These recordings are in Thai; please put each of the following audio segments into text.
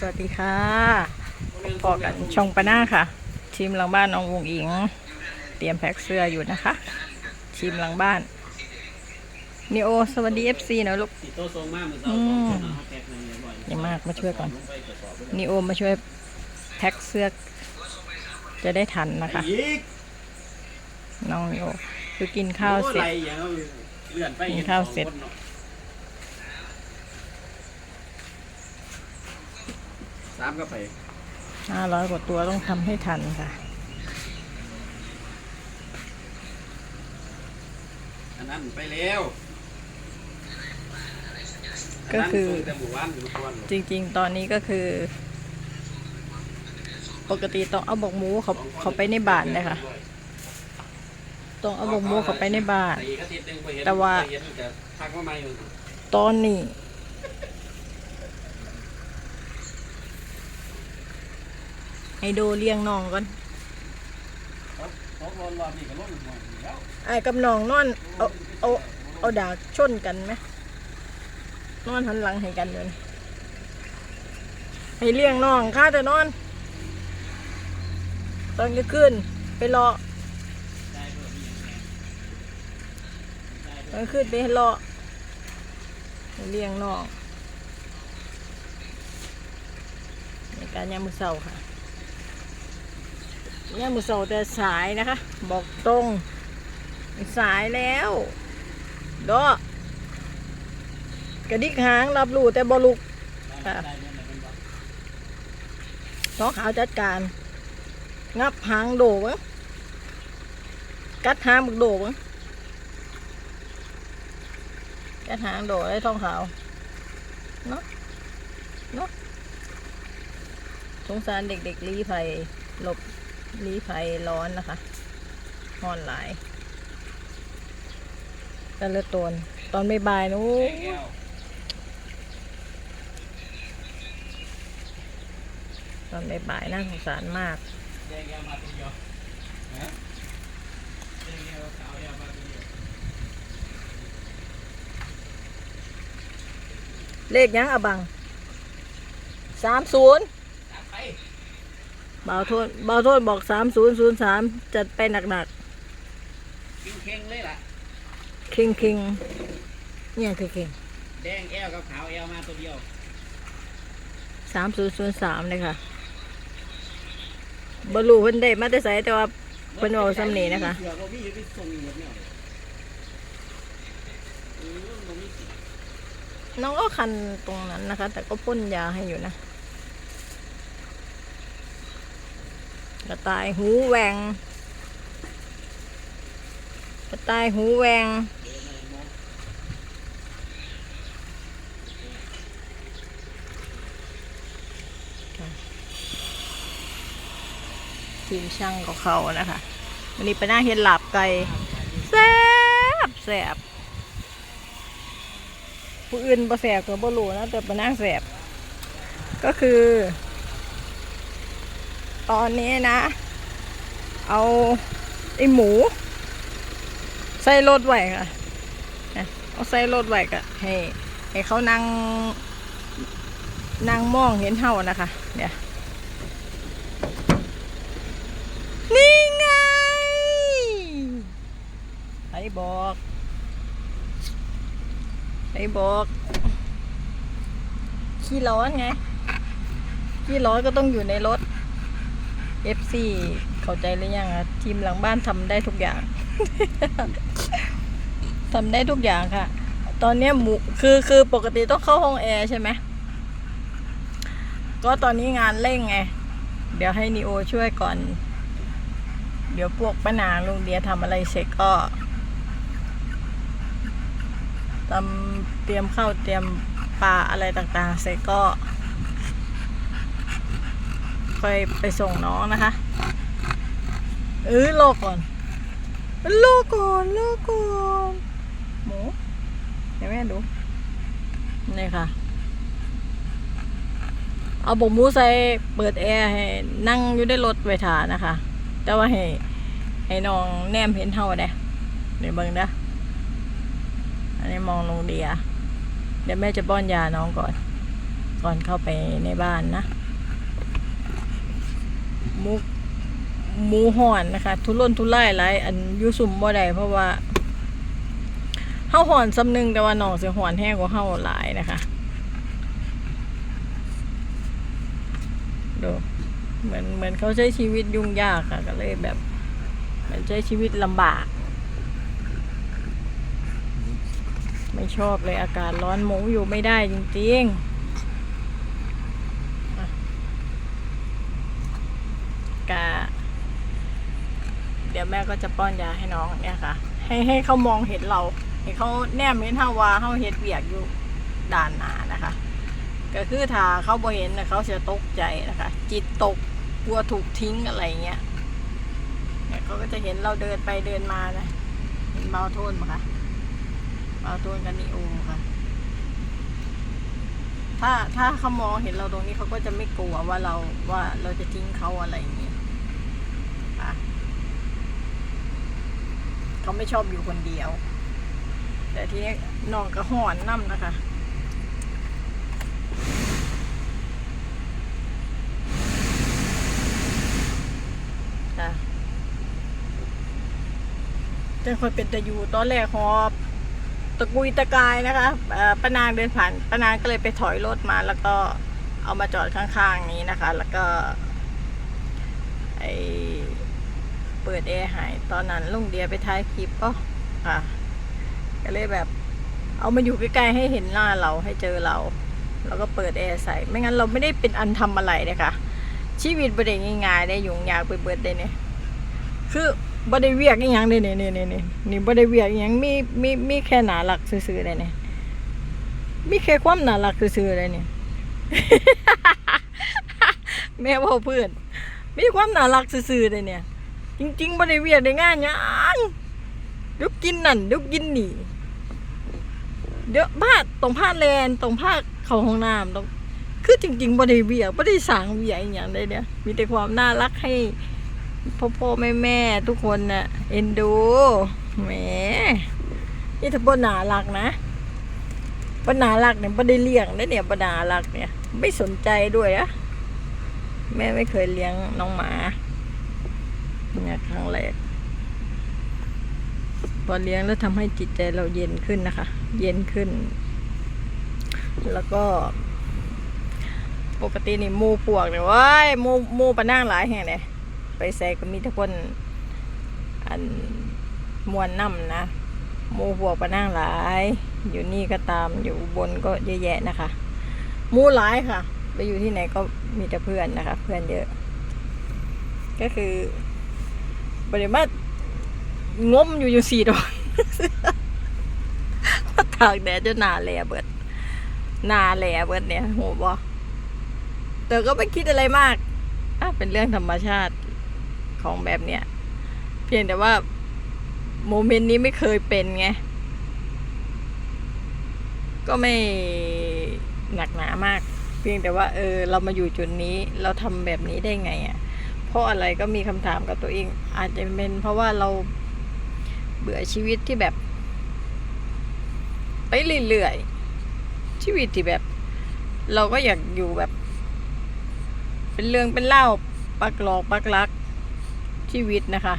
สวัสดีค่ะพอกันช่องปะหน้าค่ะ ทีมหลังบ้านน้องวงอิง เตรียมแพ็คเสื้ออยู่นะคะ ทีมหลังบ้านนิโอสวัสดี FC หนะลูกติโตทรงมากเหมือนเราอืมเอาแพ็คหนึ่งเลยบ่อยอย่ามากมาช่วยก่อนลงไปกระสอบเลยนิโอมาช่วยแพ็คเสื้อจะได้ทันนะคะอีกน้องนิโอคือกินข้าวเสร็จโอ้ไรอย่างเอาเลื่อนไปกินข้าวเสร็จ ห็น สองคนนาะสามก็ไป500กว่าตัวต้องทำให้ทันค่ะ อันนั้นไปแล้วก็คือ นนั้นส่งแต่หมู่บ้านอยู่ทุกวันจริง ๆ ตอนนี้ก็คือ ปกติต้องเอาบกหมูเขาเขาไปในบ้านเลยค่ะต้องเอาบกหมูเขาไปในบ้าน ตีก็ติดหนึ่งไปเห็นแต่ว่า ไปเห็นแต่ทักว่าไม่อยู่ตอนนี้ ให้ดูเลี้ยงน้องก่อนตกรอนรอบนี้ก็ลดลงมาอีกแล้วไอ้กับน้องนอนเอาเอาเอาดากชนกันไหมนอนหันหลังให้กันเลยให้เลี้ยงน้องข้าแต่นอน ตอนกลางคืนไปรอได้เบอร์มีอย่างแน่ได้เบตออนร์ขึ้นไปรอให้เลี้ยงน้องในการยามมือเสาค่ะ ยามมือเสาแต่สายนะคะ บอกตรง สายแล้วดอกระดิกหางรับรู้แต่บอลุกค่ะได้เงินไหนเป็นบ่ท้องขาวจัดการ งับหางโดบงกัดหางมึกโดบงกัดหางโดได้ท้องขาวเนาะเนาะสงสารเด็กๆลี้ภัยหลบ ลีภัยร้อนนะคะหอนหลายแต่ละตนตอนบ่ายๆนู้ตอนบ่ายๆน่าสงสารมากเดียวฮะแดงแก้วขาวแก้วมาตัวเดียวเลขยังอะบังสามศูนย์ บ่าวโทษบ่าวโทษบอกสามศูนย์ศูนย์สามจัดไปหนักกินเค็งเลยล่ะๆคิงคิงเนี่ยคือคิงแดงแอลกับขาวแอลมาตัวเดียวสามศูนย์ศูนย์สามเลยค่ะบรรลุเพิ่นได้มาแต่ไสแต่ว่าเพิ่นเอาซ้ำนี่นะคะเผื่อเรามีอยู่ไปส่งอยู่หมดเนี่ยเออบ่มีสิน้องก็คันตรงนั้นนะคะ แต่ก็พ่นยาให้อยู่นะ กระต่ายหูแหวงกระต่ายหูแหวงทีมช่างของเขานะคะวันนี้ไปนั่งเห็นหลับไก่แซบแซบผู้อื่นบ่แสบก็บ่รู้นะแต่ไปนั่งแสบก็คือ ตอนนี้นะ เอาไอหมู ใส่รถไว้ค่ะเอาใส่รถไว้ก็ให้ให้เขานั่งนั่งมองเห็นเท่านะคะเดี๋ยนี่ไงไอ้บอกไอ้บอกขี้ร้อนไงขี้ร้อนก็ต้องอยู่ในรถ FC เข้าใจหรือยังอะทีมหลังบ้านทำได้ทุกอย่าง ทำได้ทุกอย่างค่ะ ตอนเนี้ยหมูคือคือปกติต้องเข้าห้องแอร์ใช่ไหมก็ตอนนี้งานเร่งไง เดี๋ยวให้นีโอช่วยก่อน เดี๋ยวพวกป้านางลุงเดียทำอะไรเสร็จก็ตำเตรียมข้าวเตรียมปลาอะไรต่างๆ เสร็จก็ ค่อยไปส่งน้องนะคะ เออรอก่อนรอก่อนรอก่อนหมูเดี๋ยวแม่ดูนี่ค่ะ เอาบกหมูใส่เปิดแอร์ให้นั่งอยู่ในรถไว้ทานะคะ แต่ว่าให้ให้น้องแนมเห็นเท่าเด้เดี๋ยวเบิ่งนะอันนี้มองลงเดียเดี๋ยวแม่จะป้อนยาน้องก่อน ก่อนเข้าไปในบ้านนะ หมูหมูห่อนนะคะ ทุรนทุรายหลายอันอยูสุ่มบ่ได้เพราะว่าเฮาห่อนสำนึงแต่ว่าน้องสิห่อนแห้งกว่าเฮาหลายนะคะดูเหมือนเหมือนเขาใช้ชีวิตยุ่งยากค่ะก็เลยแบบเหมือนใช้ชีวิตลำบาก ไม่ชอบเลยอากาศร้อนหมูอยู่ไม่ได้จริงๆอะกะเดี๋ยว แม่ก็จะป้อนยาให้น้องเนี่ยค่ะ ให้ให้เขามองเห็นเราให้เขาแนมเห็นเฮาว่าเขาเห็ดเบียกอยู่ด่านหน้านะคะ ก็คือถ้าเขาบ่เห็นนะเขาจะตกใจนะคะ จิตตกกลัวถูกทิ้งอะไรเงี้ยเนี่ยเขาก็จะเห็นเราเดินไปเดินมานะเห็นเบาโทนปะคะเอาตัวกันนีโอค่ะ ถ้าถ้าเขามองเห็นเราตรงนี้เขาก็จะไม่กลัวว่าเราว่าเราจะทิ้งเขาอะไรอย่างนี้ค่ะ เขาไม่ชอบอยู่คนเดียว แต่ทีนี้น้องก็ห่อนน้ำนะคะจะคอยเป็นตะยูตอนแรกหอบตะกุยตะกายนะคะป้านางเดินผ่านป้านางก็เลยไปถอยรถมา แล้วก็เอามาจอดข้างๆนี้นะคะ แล้วก็ไอ เปิดแอร์หาย ตอนนั้นลุงเดียไปถ่ายคลิปก็ค่ะ ก็เลยแบบ เอามาอยู่ใกล้ๆให้เห็นหน้าเราให้เจอเรา แล้วก็เปิดแอร์ใส่ ไม่งั้นเราไม่ได้เป็นอันทำอะไรเลยค่ะ ชีวิตบ่ได้ง่ายๆได้ยุ่งยากไปเบิดได้เนี่ยคือบ่ได้เวียกอีหยังเนี่นี่นี่นี่นี่บ่ได้เวียกอีหยังมีมีมีแค่หนาหลักซื่อๆได้นี่ยมีแค่ความหนาหลักซื่อๆได้นี่ยแม่เว้าเพื่อนมีความหนาหลักซื่อๆได้เนี่ย จริงๆบ่ได้เวียกได้งานหยังเดี๋ยวกินนั่นเดี๋ยวกินนี่เดี๋ยวพาตรงพาแลนตรงพาเข้าห้องน้ำตรงคือจริงๆบ่ได้เวียบ่ได้สางเวียอีหยังได้เนี่ยมีแต่ความน่ารักให้พ่อพ่อแม่แม่ทุกคนน่ะเอ็นดูแหมนี่ถ้าบนหนารักนะบนหนารักเนี่ยบนได้เลี้ยงนะเนี่ยบนหนารักเนี่ย ไม่สนใจด้วยอะแม่ไม่เคยเลี้ยงน้องหมา ครั้งแรกพอเลี้ยงแล้วทำให้จิตใจเราเย็นขึ้นนะคะ เย็นขึ้น แล้วก็ ปกตินี่มูปวกเนี่ยว้ายมูมูปะนั่งหลายแห่งเลยไปใส่ก็มีแต่คนอันมวนน้ำนะมูพวกปะนั่งหลาย อยู่นี่ก็ตามอยู่บนก็เยอะแยะนะคะมูหลายค่ะ ไปอยู่ที่ไหนก็มีแต่เพื่อนนะคะ เพื่อนเยอะ ก็คือ บริมางมอยู่อยู่สี่ดอกมาตากแดดจนหนาแหลเบิดหนาแหลเบิดเนี่ยโหบอแต่ก็ไม่คิดอะไรมากอะเป็นเรื่องธรรมชาติของแบบเนี้ยเพียงแต่ว่า โมเมนต์นี้ไม่เคยเป็นไง ก็ไม่หนักหนามาก เพียงแต่ว่า เออ เรามาอยู่จุดนี้ เราทำแบบนี้ได้ไงอะ่ะ เพราะอะไรก็มีคำถามกับตัวเอง อาจจะเป็นเพราะว่าเราเบื่อชีวิตที่แบบ ไปเรื่อยๆชีวิตที่แบบ เราก็อยากอยู่แบบ เป็นเรื่องเป็นเล่าปักหลอกปักลักชีวิตนะคะ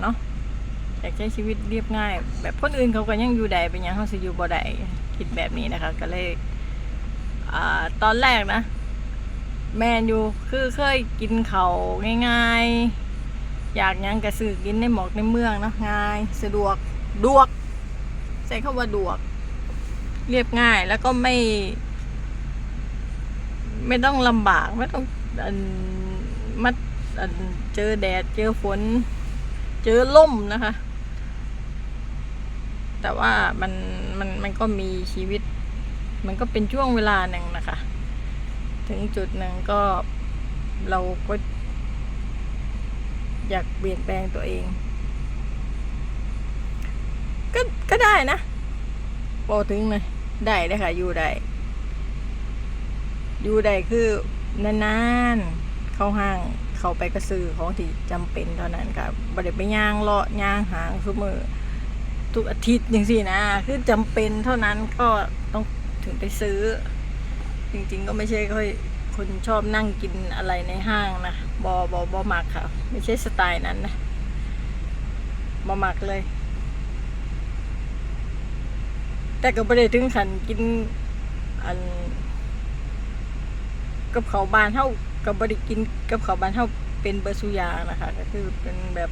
เนาะอยากใช้ชีวิตเรียบง่าย แบบคนอื่นเขาก็ยังอยู่ใดเป็นยังเขาสิอยู่บ่ใดคิดแบบนี้นะคะ ก็เลยอตอนแรกนะ แมนอยู่คือเคยกินเขาง่ายๆ อยากยังกระสือกินในหมอกในเมืองเนาะง่าย สะดวกดวก ใช้คำว่าดวก เรียบง่ายแล้วก็ไม่ ไม่ต้องลำบากไม่ต้องอันมัดอันเจอแดดเจอฝน เจอล่มนะคะ แต่ว่ามันมันมันก็มีชีวิต มันก็เป็นช่วงเวลาหนึ่งนะคะ ถึงจุดหนึ่งก็เราก็ อยากเปลี่ยนแปลงตัวเอง ก็ก็ได้นะพอถึงเลยได้เลยค่ะ อยู่ได้อยู่ได้คือนานๆเข้าห้างเข้าไปกระซื้อของที่จำเป็นเท่านั้นค่ะบ่ได้ไปย่างเลาะย่างหางทุกมือทุกอาทิตย์อย่างสี่นะ คือจำเป็นเท่านั้นก็ต้องถึงไปซื้อ จริงๆ ก็ไม่ใช่ค่อยคนชอบนั่งกินอะไรในห้างนะบอบอบอมักค่ะ ไม่ใช่สไตล์นั้นนะบอมักเลย แต่ก็ไม่ได้ถึงขันกินอันกับเขาบานเท่ากับบริกินกับเขาบานเท่าเป็นเบอร์สุยานะคะ ก็คือเป็นแบบ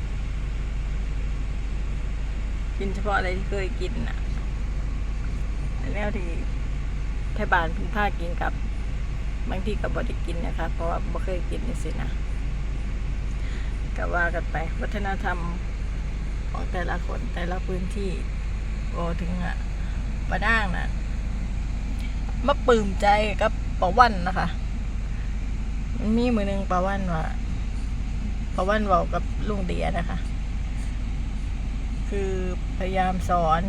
กินเฉพาะอะไรที่เคยกินน่ะแล้วที่ ไทยบานพึ่งพากินกับบางทีกับบริกินนะคะ เพราะว่าบ่เคยกินนี่สินะก็ว่ากันไป วัฒนธรรมของแต่ละคนแต่ละพื้นที่โอถึงอะประด้างนะมาปลื้มใจกับปะวันนะคะมันมีมือหนึ่งปะวันว่าปะวันเว้ากับลุงเดียนะคะ คือพยายามสอน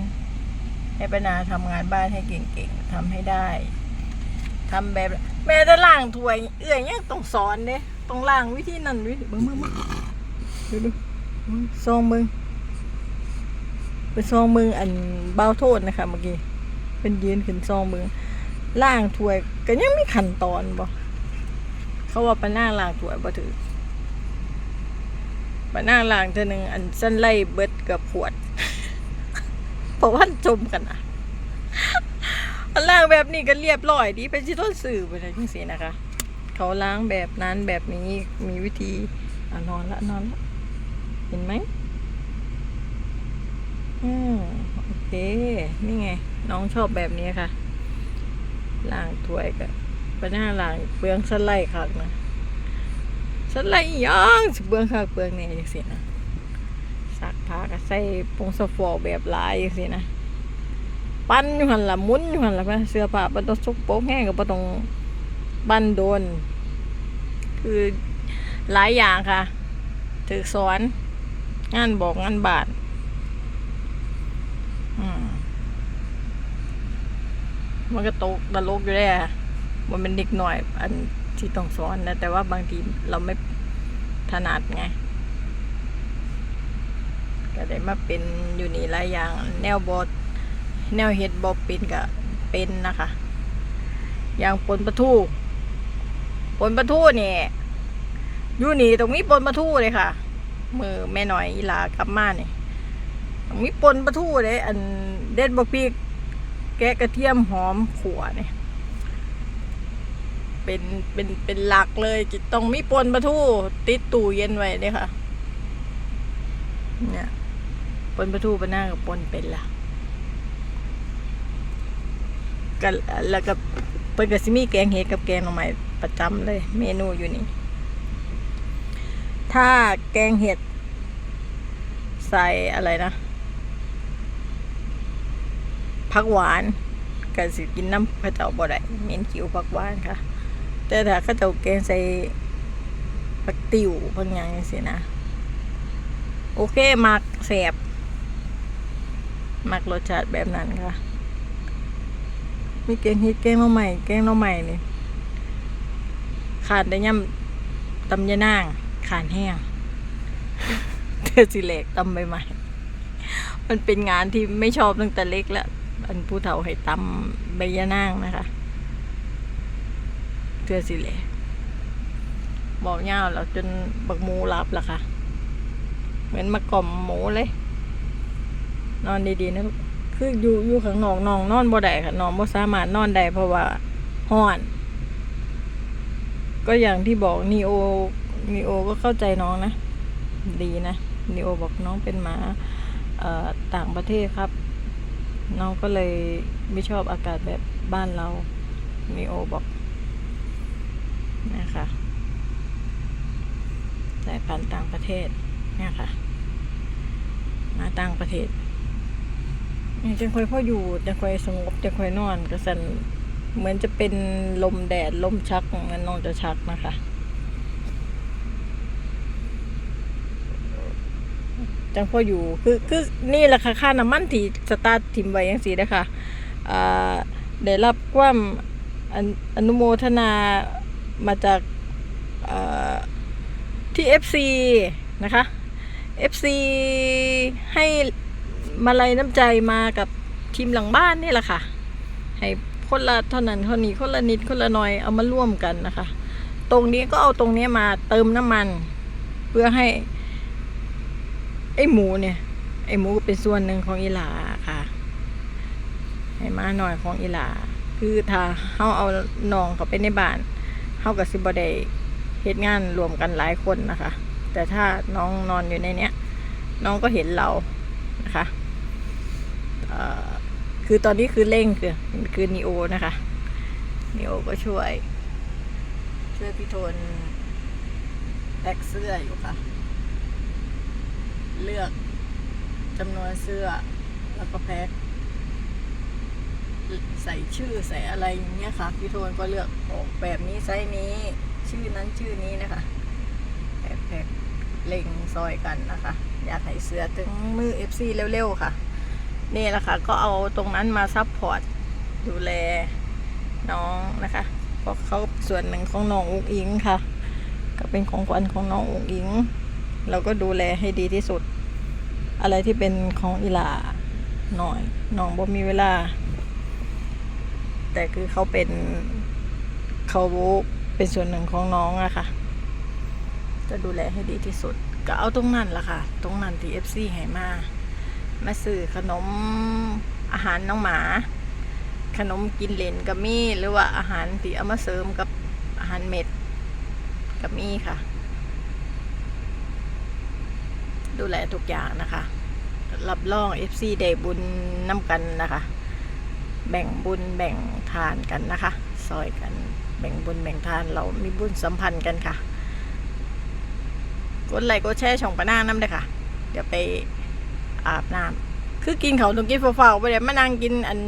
ให้ปนาทำงานบ้านให้เก่งๆทำให้ได้ทำแบบ แม่จะล้างถ้วย เอื้อยยังต้องสอนเด้ต้องล้างวิธีนั้นวิธีเบิ่งเบิ่งเบิ่งดูดูเบิ่งซองมึงเป็นซองมึงอันเบาโทษนะคะเมื่อกี้เป็นยืนขึ้นซองมึงล้างถ้วยก็ยังไมีขั้นตอนบ่เขาว่าปะนางล้างถ้วยบ่ถือปะนางล้างเท่านึงอันสั้นไล่เบิดกับขวด เพราะว่าจมกันอะอันล้างแบบนี้ก็เรียบร้อยดีเป็นที่ต้นสื่อไปเลยจังซี่นะคะ เขาล้างแบบนั้นแบบนี้มีวิธีอนอนละนอนละเห็นไหมอืมโอเค นี่ไง น้องชอบแบบนี้ค่ะล้างถ้วยกับไปหน้าล้างเปลืองสไลด์คักนะสไลด์ยังเปลืองคักเปลืองเนี่ยจังซี่นะ ซักผ้าก็ใส่ปงสฟอร์แบบหลายจังซี่นะ ปั้นอยู่หันละหมุนอยู่หันละเสื้อผ้าบ่ต้องซุกโป๊กแห้งก็บ่ต้องปั้นโดน คือหลายอย่างค่ะถือสอน งานบอกงานบาทอืมมันก็ตกตลกอยู่แล้วมันเป็นเด็กหน่อย อันที่ต้องสอนนะ แต่ว่าบางทีเราไม่ถนัดไง ก็ได้มาเป็นอยู่นี่หลายอย่าง แนวบอทแนวเห็ดบอเป็นก็เป็นนะคะ อย่างปนปลาทูปนปลาทูเนี่ยอยู่นี่ตรงนี้ปนปลาทูเลยค่ะ มือแม่หน่อยอีลากลับมาเนี่ยตรงนี้ปนปลาทูเลยอันเด็ดบะพริกแกะกระเทียมหอมขัวเนี่ยเป็นเป็นเป็นหลักเลยจิต้องมีปนปลาทูติดตู้เย็นไว้เนี่ยค่ะ เนี่ย ปนปลาทูปลาหน้ากับปนเป็นละก็แล้วก็เปิดกับซิมีแกงเห็ดกับแกงหน่อไม้ประจำเลย เมนูอยู่นี่ ถ้าแกงเห็ด ใส่อะไรนะผักหวานก็สิกินน้ำข้าวเจ้าบ่ได้เม็นคิวผักหวานค่ะ แต่ถ้าข้าวเจ้าแกงใส่ผักติ๋วบางอย่างสินะ โอเคมักแสบ มักรสชาติแบบนั้นค่ะ มีแกงฮ็ดแกงหน่อใหม่แกงหน่อใหม่นี่ขาดได้ย่ำตำยะนางขาดแห้งเธอสิเล็กตำใบใหม่มันเป็นงานที่ไม่ชอบตั้งแต่เล็กแล้วอันผู้เฒ่าให้ตำใบยะนางนะคะเธอสิเล็กบอกย่าวแล้วจนบักหมูรับละค่ะ เหมือนมากล่อมหมูเลย นอนดีๆนะคืออยู่อยู่ข้างนอกน้องนอนบ่ได้ค่ะนองบ่สามารถนอนได้เพราะว่าห้อน ก็อย่างที่บอกนีโอนีโอก็เข้าใจน้องนะ ดีนะนีโอบอกน้องเป็นหมาต่างประเทศครับ น้องก็เลยไม่ชอบอากาศแบบบ้านเรานีโอบอกนะคะสายพันธุ์ต่างประเทศเนี่ยค่ะ มาต่างประเทศ จังคอยพ่ออยู่จังคอยสงบจังคอยนอนก็สันเหมือนจะเป็นลมแดดลมชักงั้นน้องจะชักนะคะจังพ่ออยู่คือคือนี่แหละค่ะค่าน้ำมันที่สตาร์ททิมไว้ยังสีนะคะได้รับความอนุอนุโมทนามาจากอ่าที่ FC นะคะ FC ให้ มาลัยน้ำใจมากับทีมหลังบ้านนี่แหละค่ะ ให้คนละเท่านั้นเท่านี้คนละนิดคนละหน่อยเอามาร่วมกันนะคะ ตรงนี้ก็เอาตรงนี้มาเติมน้ำมัน เพื่อให้ ไอหมูเนี่ย ไอหมูเป็นส่วนหนึ่งของอีหลาค่ะ ให้มาหน่อยของอีหลา คือถ้าเฮาเอาน้องเขาไปในบ้านเฮากับสิบ่ได้เฮ็ดงานรวมกันหลายคนนะคะ แต่ถ้าน้องนอนอยู่ในเนี้ย น้องก็เห็นเรานะคะ คือตอนนี้คือเร่งคือคือนีโอนะคะนีโอก็ช่วย ช่วยพี่โทนแพ็กเสื้ออยู่ค่ะ เลือกจำนวนเสื้อแล้วก็แพ็คใส่ชื่อใส่อะไรอย่างเงี้ยค่ะ พี่โทนก็เลือกออกแบบนี้ไซส์นี้ ชื่อนั้นชื่อนี้นะคะแพ็คเล็งซอยกันนะคะ อยากให้เสื้อถึงมือ FC เร็วๆค่ะ นี่แหละค่ะก็เอาตรงนั้นมาซัพพอร์ตดูแลน้องนะคะเพราะเขาส่วนหนึ่งของน้องอุ๋งอิงค่ะ ก็เป็นของขวัญของน้องอุ๋งอิง เราก็ดูแลให้ดีที่สุด อะไรที่เป็นของอีหลาหน่อยน้องบ่มีเวลา แต่คือเขาเป็นเขาเป็นส่วนหนึ่งของน้องอะค่ะ จะดูแลให้ดีที่สุด ก็เอาตรงนั้นละค่ะ ตรงนั้นที่ FC ให้มา มาซื้อขนมอาหารน้องหมา ขนมกินเลนกับมีหรือว่าอาหารที่เอามาเสริมกับอาหารเม็ดกับมีค่ะ ดูแลทุกอย่างนะคะ รับรอง FC ได้บุญน้ำกันนะคะ แบ่งบุญแบ่งทานกันนะคะซอยกันแบ่งบุญแบ่งทานเรามีบุญสัมพันธ์กันค่ะ กดไลค์กดแชร์ช่องปะนางน้ำเลยค่ะ เดี๋ยวไป อาบน้ำคือกินเขาต้องกินเฝ้าๆไปเลยมานั่งกินอัน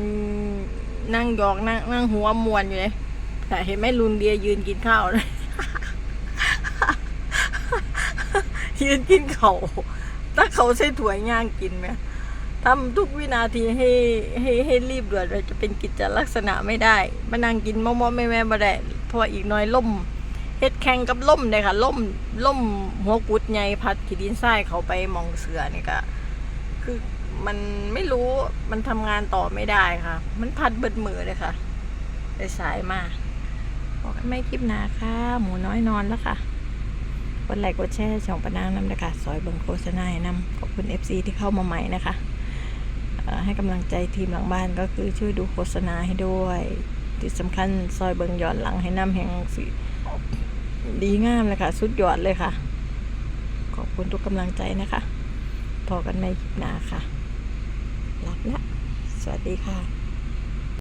นั่งยอกนั่งนั่งหัวมวนอยู่เลยแต่เห็นไหมลุนเดียยืนกินข้าวเลยยืนกินเขาถ้าเขาใส่ถั่วย่างกินไหมทำทุกวินาทีให้ให้ให้รีบด่วนเลยจะเป็นกิจลักษณะไม่ได้ มานั่งกินมอมๆแม่แม่ๆมาได้เพราะอีกน้อยล่มเฮ็ดแข่งกับล่มเลยค่ะล่มล่มหัวกุดใหญ่พัดขีดินทรายเขาไปมองเสือนี่ก็ คือมันไม่รู้มันทำงานต่อไม่ได้ค่ะ มันพัดเบิดมือเลยค่ะไปสายมากบอกไม่คลิปหนาค่ะ หมูน้อยนอนแล้วค่ะกดไลค์กดแชร์ช่องปนางน้ำนะคะซอยเบิงโฆษณาให้นำขอบคุณ FC ที่เข้ามาใหม่นะคะให้กำลังใจทีมหลังบ้านก็คือช่วยดูโฆษณาให้ด้วย ที่สำคัญซอยเบิงย้อนหลังให้นำแห่งสิดีงามเลยค่ะ สุดยอดเลยค่ะ ขอบคุณทุกกำลังใจนะคะ พอกันในคลิปหน้าค่ะ รักละ สวัสดีค่ะ